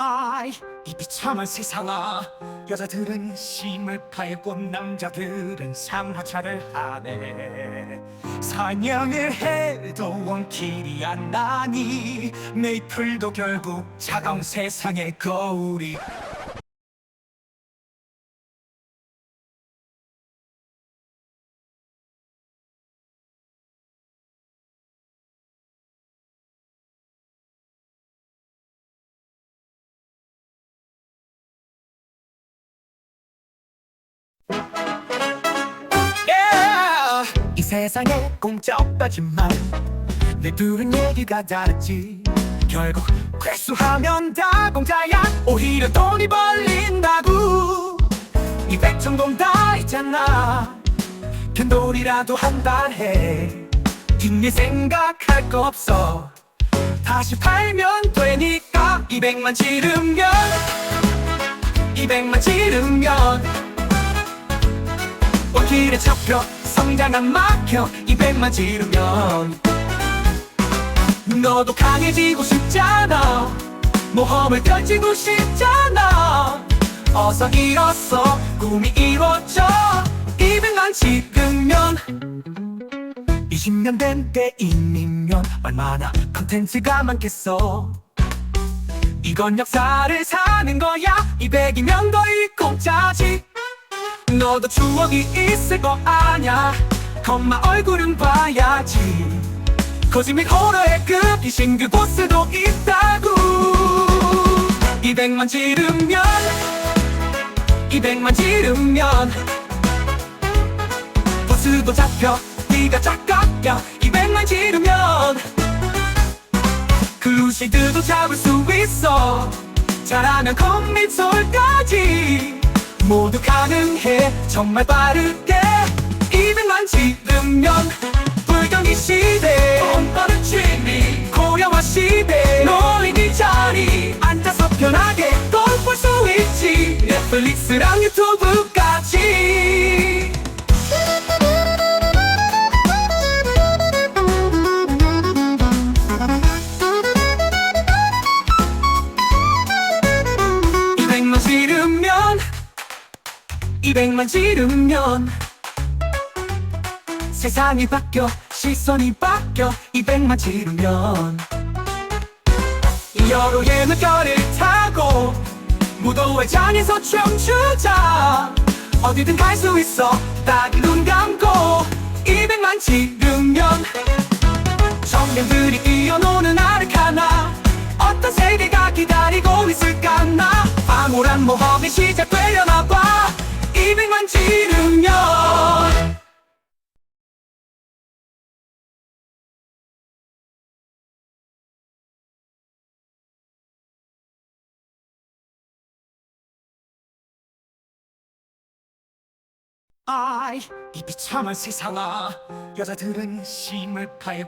아이 이 비참한 세상아. 여자들은 심을 팔고 남자들은 상하차를 하네. 사냥을 해도 원킬이 안 나니. 메이플도 결국 차가운 세상의 거울이 세상에 공짜 없다지만 내 둘은 얘기가 다르지. 결국 회수하면 다 공짜야. 오히려 돈이 벌린다고. 이 백천동 다 있잖아. 편돌이라도 한 달 해. 뒷일 생각할 거 없어. 다시 팔면 되니까 200만 지르면 200만 지르면. 원 길에 잡혀 성장 안 막혀 200만 지르면 너도 강해지고 싶잖아. 모험을 펼치고 싶잖아. 어서 일어서 꿈이 이루어져. 200만 지르면 20년 된 게임이면 얼마나 컨텐츠가 많겠어. 이건 역사를 사는 거야. 200이면 거의 공짜지 너도 추억이 있을 거 아냐? 겁마 얼굴은 봐야지. 거짓말 호러의 급이 신그 보스도 있다고. 200만 지르면 200만 지르면 보스도 잡혀 네가 짝깎여. 200만 지르면 클루시드도 잡을 수 있어. 잘하면 컴밋솔까지 모두 가능해. 정말 빠르게 200만 지르면 불경기 시대. 돈버는 취미 고령화 시대. 네 자리 앉아서 편하게 돈벌수 있지. 넷플릭스랑 유튜브 200만 지르면 세상이 바뀌어 시선이 바뀌어 200만 지르면 여로의 물결을 타고 무도의 장에서 춤추자 어디든 갈 수 있어 딱 눈 감고 200만 지르면 청년들이 아이 이 비참한 세상아. 여자들은 심을 팔고